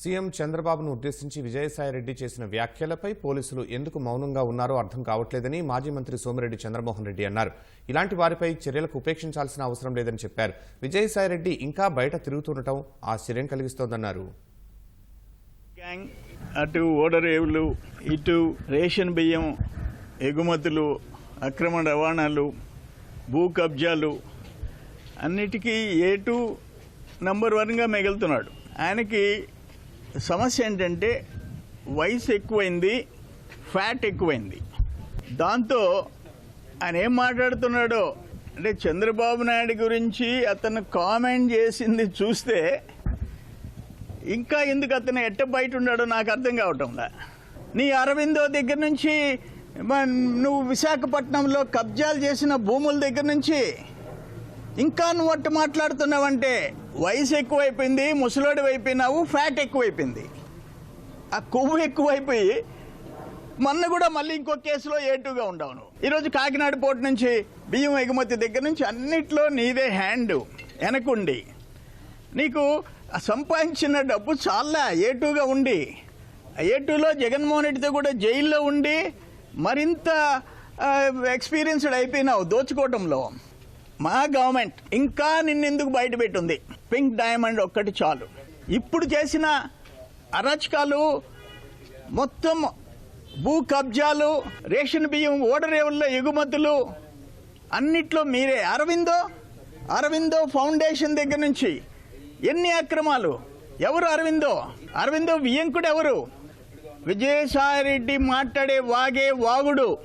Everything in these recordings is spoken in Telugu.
సీఎం చంద్రబాబును ఉద్దేశించి విజయసాయిరెడ్డి చేసిన వ్యాఖ్యలపై పోలీసులు ఎందుకు మౌనంగా ఉన్నారో అర్థం కావట్లేదని మాజీ మంత్రి సోమిరెడ్డి చంద్రమోహన్ రెడ్డి అన్నారు. ఇలాంటి వారిపై చర్యలకు ఉపేక్షించాల్సిన అవసరం లేదని చెప్పారు. విజయసాయిరెడ్డి ఇంకా బయట తిరుగుతుండటం ఆశ్చర్యం కలిగిస్తోందన్నారు. గ్యాంగ్ అటు ఓడరేవులు ఇటు రేషన్ బియ్యం ఎగుమతులు అక్రమ రవాణాలు భూ కబ్జాలు అన్నిటికీ ఏటు నంబర్ వన్గా మిగులుతున్నాడు. ఆయనకి సమస్య ఏంటంటే వయసు ఎక్కువైంది ఫ్యాట్ ఎక్కువైంది. దాంతో ఆయన ఏం మాట్లాడుతున్నాడో అంటే చంద్రబాబు నాయుడు గురించి అతను కామెంట్ చేసింది చూస్తే ఇంకా ఎందుకు అతను ఎట్ట బయట ఉన్నాడో నాకు అర్థం కావటంలా నీ అరవిందో దగ్గర నుంచి నువ్వు విశాఖపట్నంలో కబ్జాలు చేసిన భూముల దగ్గర నుంచి ఇంకా నువ్వు అట్టు మాట్లాడుతున్నావంటే వయసు ఎక్కువైపోయింది ముసలోడి అయిపోయినావు ఫ్యాట్ ఎక్కువైపోయింది. ఆ కొవ్వు ఎక్కువైపోయి మొన్న కూడా మళ్ళీ ఇంకో కేసులో ఏటుగా ఉండవు నువ్వు. ఈరోజు కాకినాడ పోర్టు నుంచి బియ్యం ఎగుమతి దగ్గర నుంచి అన్నిట్లో నీదే హ్యాండ్ వెనకుండి. నీకు సంపాదించిన డబ్బు చాలా ఏటుగా ఉండి. ఏటూలో జగన్మోహన్ రెడ్డితో కూడా జైల్లో ఉండి మరింత ఎక్స్పీరియన్స్డ్ అయిపోయినావు దోచుకోవటంలో. మా గవర్నమెంట్ ఇంకా నిన్నెందుకు బయట పెట్టుంది? పింక్ డైమండ్ ఒక్కటి చాలు. ఇప్పుడు చేసిన అరాచకాలు మొత్తం భూ కబ్జాలు రేషన్ బియ్యం ఓడరేవుల్లో ఎగుమతులు అన్నిట్లో మీరే. అరవిందో అరవిందో ఫౌండేషన్ దగ్గర నుంచి ఎన్ని అక్రమాలు? ఎవరు అరవిందో? అరవిందో వియంకుడు ఎవరు? విజయసాయిరెడ్డి మాట్లాడే వాగే వాగుడు.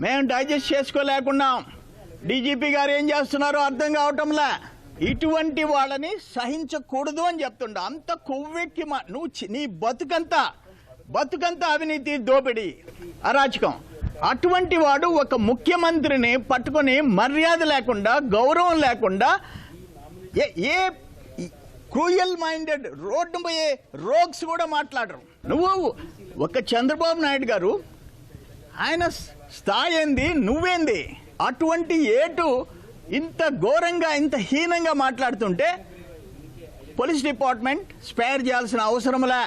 మేము డైజెస్ట్ చేసుకోలేకున్నాం. డీజీపీ గారు ఏం చేస్తున్నారో అర్థం కావటంలా. ఇటువంటి వాళ్ళని సహించకూడదు అని చెప్తుండ. అంత కొవ్వెక్కి మా నువ్వు నీ బతుకంతా బతుకంతా అవినీతి దోపిడీ అరాచకం. అటువంటి వాడు ఒక ముఖ్యమంత్రిని పట్టుకొని మర్యాద లేకుండా గౌరవం లేకుండా ఏ ఏ క్రూయల్ మైండెడ్ రోడ్డు పోయే రోగ్స్ కూడా మాట్లాడరు. నువ్వు ఒక చంద్రబాబు నాయుడు గారు ఆయన స్థాయి ఏంది? నువ్వేంది? అటువంటి ఏటు ఇంత ఘోరంగా ఇంత హీనంగా మాట్లాడుతుంటే పోలీస్ డిపార్ట్మెంట్ స్పేర్ చేయాల్సిన అవసరంలా